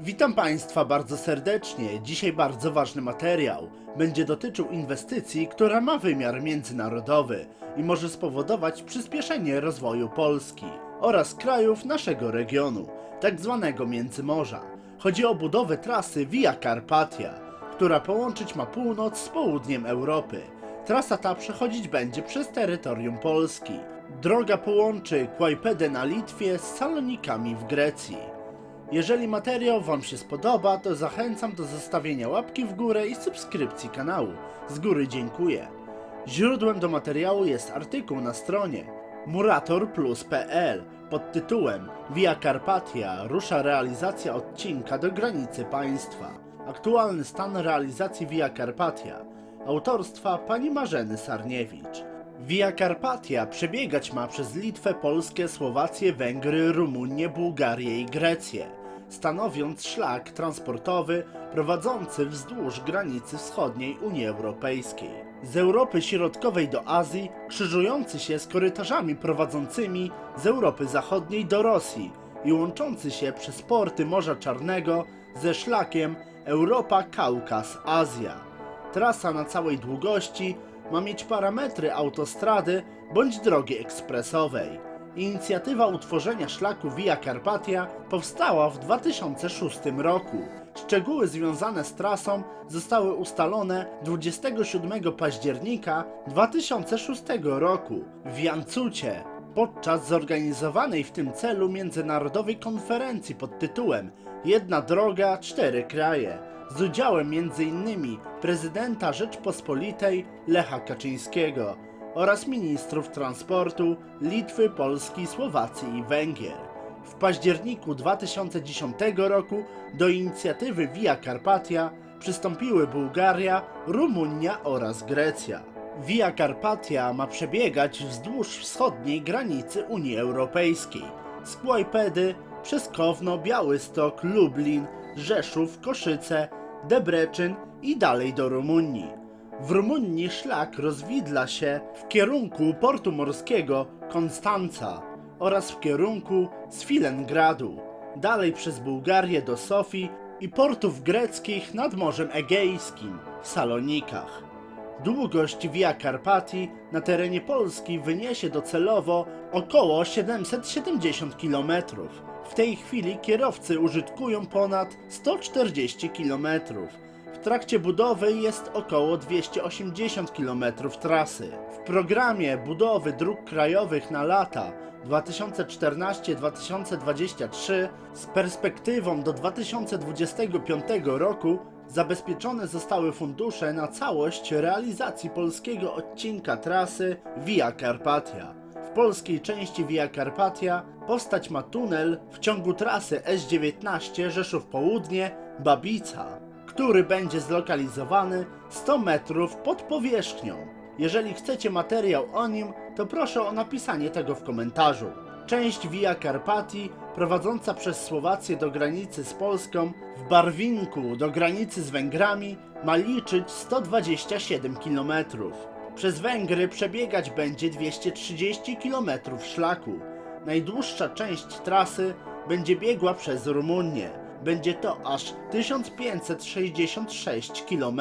Witam Państwa bardzo serdecznie. Dzisiaj bardzo ważny materiał. Będzie dotyczył inwestycji, która ma wymiar międzynarodowy i może spowodować przyspieszenie rozwoju Polski oraz krajów naszego regionu, tak zwanego Międzymorza. Chodzi o budowę trasy Via Carpatia, która połączyć ma północ z południem Europy. Trasa ta przechodzić będzie przez terytorium Polski. Droga połączy Kłajpedę na Litwie z Salonikami w Grecji. Jeżeli materiał Wam się spodoba, to zachęcam do zostawienia łapki w górę i subskrypcji kanału. Z góry dziękuję. Źródłem do materiału jest artykuł na stronie muratorplus.pl pod tytułem Via Carpatia rusza realizacja odcinka do granicy państwa. Aktualny stan realizacji Via Carpatia autorstwa pani Marzeny Sarniewicz. Via Carpatia przebiegać ma przez Litwę, Polskę, Słowację, Węgry, Rumunię, Bułgarię i Grecję, stanowiąc szlak transportowy prowadzący wzdłuż granicy wschodniej Unii Europejskiej. Z Europy Środkowej do Azji, krzyżujący się z korytarzami prowadzącymi z Europy Zachodniej do Rosji i łączący się przez porty Morza Czarnego ze szlakiem Europa-Kaukaz-Azja. Trasa na całej długości ma mieć parametry autostrady bądź drogi ekspresowej. Inicjatywa utworzenia szlaku Via Carpatia powstała w 2006 roku. Szczegóły związane z trasą zostały ustalone 27 października 2006 roku w Jancucie podczas zorganizowanej w tym celu międzynarodowej konferencji pod tytułem Jedna droga, cztery kraje z udziałem m.in. prezydenta Rzeczpospolitej Lecha Kaczyńskiego oraz ministrów transportu Litwy, Polski, Słowacji i Węgier. W październiku 2010 roku do inicjatywy Via Carpatia przystąpiły Bułgaria, Rumunia oraz Grecja. Via Carpatia ma przebiegać wzdłuż wschodniej granicy Unii Europejskiej z Kłajpedy przez Kowno, Białystok, Lublin, Rzeszów, Koszyce, Debreczyn i dalej do Rumunii. W Rumunii szlak rozwidla się w kierunku portu morskiego Konstanca oraz w kierunku Swilengradu, dalej przez Bułgarię do Sofii i portów greckich nad Morzem Egejskim w Salonikach. Długość Via Carpati na terenie Polski wyniesie docelowo około 770 km. W tej chwili kierowcy użytkują ponad 140 km. W trakcie budowy jest około 280 km trasy. W programie budowy dróg krajowych na lata 2014-2023 z perspektywą do 2025 roku zabezpieczone zostały fundusze na całość realizacji polskiego odcinka trasy Via Carpatia. W polskiej części Via Carpatia powstać ma tunel w ciągu trasy S19 Rzeszów Południe Babica, który będzie zlokalizowany 100 metrów pod powierzchnią. Jeżeli chcecie materiał o nim, to proszę o napisanie tego w komentarzu. Część Via Carpati prowadząca przez Słowację do granicy z Polską w Barwinku do granicy z Węgrami ma liczyć 127 km. Przez Węgry przebiegać będzie 230 km szlaku. Najdłuższa część trasy będzie biegła przez Rumunię. Będzie to aż 1566 km.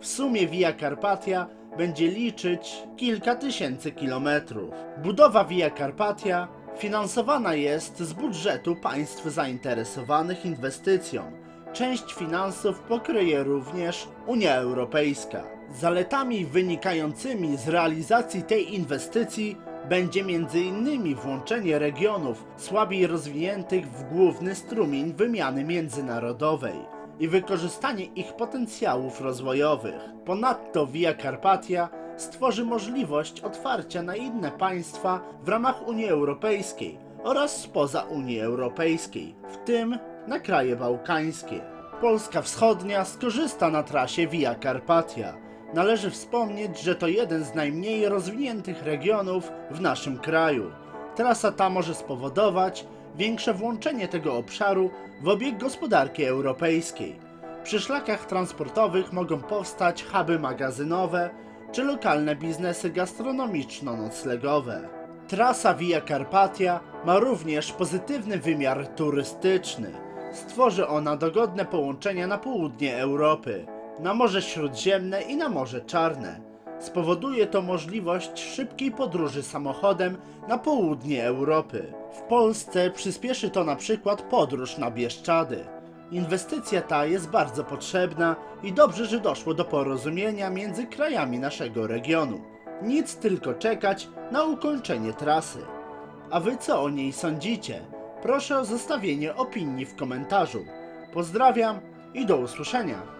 W sumie Via Carpatia będzie liczyć kilka tysięcy kilometrów. Budowa Via Carpatia finansowana jest z budżetu państw zainteresowanych inwestycją. Część finansów pokryje również Unia Europejska. Zaletami wynikającymi z realizacji tej inwestycji będzie m.in. włączenie regionów słabiej rozwiniętych w główny strumień wymiany międzynarodowej i wykorzystanie ich potencjałów rozwojowych. Ponadto Via Carpatia stworzy możliwość otwarcia na inne państwa w ramach Unii Europejskiej oraz spoza Unii Europejskiej, w tym na kraje bałkańskie. Polska Wschodnia skorzysta na trasie Via Carpatia. Należy wspomnieć, że to jeden z najmniej rozwiniętych regionów w naszym kraju. Trasa ta może spowodować większe włączenie tego obszaru w obieg gospodarki europejskiej. Przy szlakach transportowych mogą powstać huby magazynowe czy lokalne biznesy gastronomiczno-noclegowe. Trasa Via Carpatia ma również pozytywny wymiar turystyczny. Stworzy ona dogodne połączenia na południe Europy, na Morze Śródziemne i na Morze Czarne. Spowoduje to możliwość szybkiej podróży samochodem na południe Europy. W Polsce przyspieszy to na przykład podróż na Bieszczady. Inwestycja ta jest bardzo potrzebna i dobrze, że doszło do porozumienia między krajami naszego regionu. Nic tylko czekać na ukończenie trasy. A wy co o niej sądzicie? Proszę o zostawienie opinii w komentarzu. Pozdrawiam i do usłyszenia.